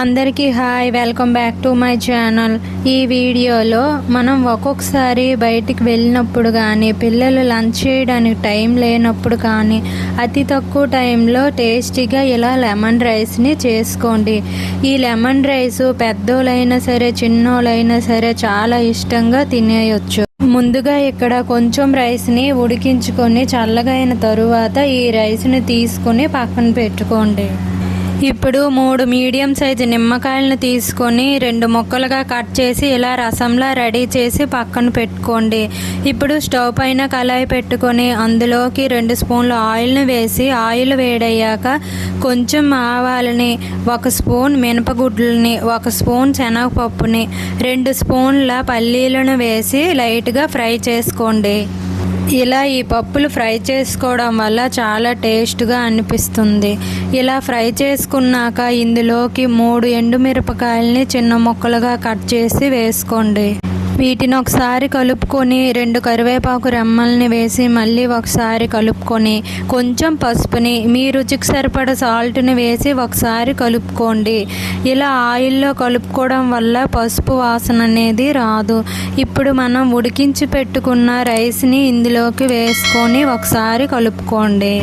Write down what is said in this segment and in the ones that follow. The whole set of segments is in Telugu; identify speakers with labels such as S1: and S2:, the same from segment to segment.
S1: అందరికీ hi welcome back to my channel. ఈ వీడియోలో మనం ఒక్కొక్కసారి బయటికి వెళ్ళినప్పుడు కానీ పిల్లలు లంచ్ చేయడానికి టైం లేనప్పుడు కానీ అతి తక్కువ టైంలో టేస్టీగా ఇలా లెమన్ రైస్ని చేసుకోండి. ఈ లెమన్ రైస్ పెద్దోళ్ళైనా సరే చిన్నోళ్ళైనా సరే చాలా ఇష్టంగా తినేయొచ్చు. ముందుగా ఇక్కడ కొంచెం రైస్ని ఉడికించుకొని చల్లగా అయిన తరువాత ఈ రైస్ని తీసుకొని పక్కన పెట్టుకోండి. ఇప్పుడు మూడు మీడియం సైజు నిమ్మకాయలను తీసుకొని రెండు ముక్కలుగా కట్ చేసి ఇలా రసంలా రెడీ చేసి పక్కన పెట్టుకోండి. ఇప్పుడు స్టవ్ పైన కళాయి పెట్టుకొని అందులోకి రెండు స్పూన్లు ఆయిల్ని వేసి ఆయిల్ వేడయ్యాక కొంచెం ఆవాలని ఒక స్పూన్ మినపగుడ్లని ఒక స్పూన్ శనగపప్పుని రెండు స్పూన్ల పల్లీలను వేసి లైట్గా ఫ్రై చేసుకోండి. ఇలా ఈ పప్పులు ఫ్రై చేసుకోవడం వల్ల చాలా టేస్ట్గా అనిపిస్తుంది. ఇలా ఫ్రై చేసుకున్నాక ఇందులోకి మూడు ఎండుమిరపకాయలని చిన్న ముక్కలుగా కట్ చేసి వేసుకోండి. వీటిని ఒకసారి కలుపుకొని రెండు కరివేపాకు రెమ్మల్ని వేసి మళ్ళీ ఒకసారి కలుపుకొని కొంచెం పసుపుని మీ రుచికి సరిపడ సాల్ట్ని వేసి ఒకసారి కలుపుకోండి. ఇలా ఆయిల్లో కలుపుకోవడం వల్ల పసుపు వాసన అనేది రాదు. ఇప్పుడు మనం ఉడికించి పెట్టుకున్న రైస్ని ఇందులోకి వేసుకొని ఒకసారి కలుపుకోండి.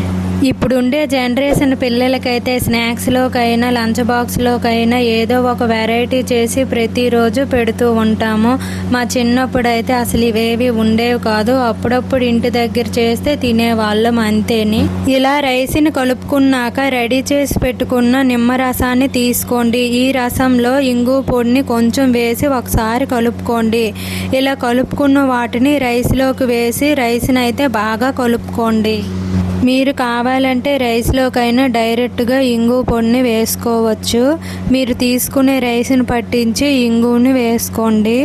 S1: ఇప్పుడుండే జనరేషన్ పిల్లలకైతే స్నాక్స్లోకైనా లంచ్ బాక్స్లోకైనా ఏదో ఒక వెరైటీ చేసి ప్రతిరోజు పెడుతూ ఉంటాము. మా చిన్నప్పుడు అయితే అసలు ఇవేవి ఉండేవి కాదు. అప్పుడప్పుడు ఇంటి దగ్గర చేస్తే తినేవాళ్ళం అంతేని. ఇలా రైస్ని కలుపుకున్నాక రెడీ చేసి పెట్టుకున్న నిమ్మరసాన్ని తీసుకోండి. ఈ రసంలో ఇంగు పొడిని కొంచెం వేసి ఒకసారి కలుపుకోండి. ఇలా కలుపుకున్న వాటిని రైస్లోకి వేసి రైస్ని అయితే బాగా కలుపుకోండి. మీరు కావాలంటే రైస్లోకైనా డైరెక్ట్గా ఇంగు పొడిని వేసుకోవచ్చు. మీరు తీసుకునే రైస్ని పట్టించి ఇంగుని వేసుకోండి.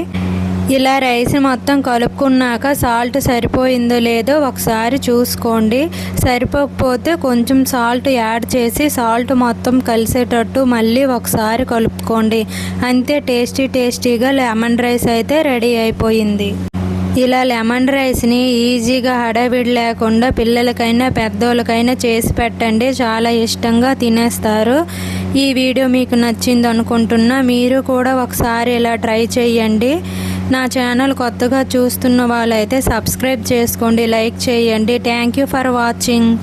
S1: ఇలా రైస్ మొత్తం కలుపుకున్నాక సాల్ట్ సరిపోయిందో లేదో ఒకసారి చూసుకోండి. సరిపోకపోతే కొంచెం సాల్ట్ యాడ్ చేసి సాల్ట్ మొత్తం కలిసేటట్టు మళ్ళీ ఒకసారి కలుపుకోండి. అంతే టేస్టీ టేస్టీగా లెమన్ రైస్ అయితే రెడీ అయిపోయింది. ఇలా లెమన్ రైస్ని ఈజీగా హడావిడి లేకుండా పిల్లలకైనా పెద్దోళ్ళకైనా చేసి పెట్టండి. చాలా ఇష్టంగా తినేస్తారు. ఈ వీడియో మీకు నచ్చింది అనుకుంటున్నా మీరు కూడా ఒకసారి ఇలా ట్రై చేయండి. నా ఛానల్ కొత్తగా చూస్తున్న వాళ్ళైతే సబ్స్క్రైబ్ చేసుకోండి లైక్ చేయండి. Thank you for watching.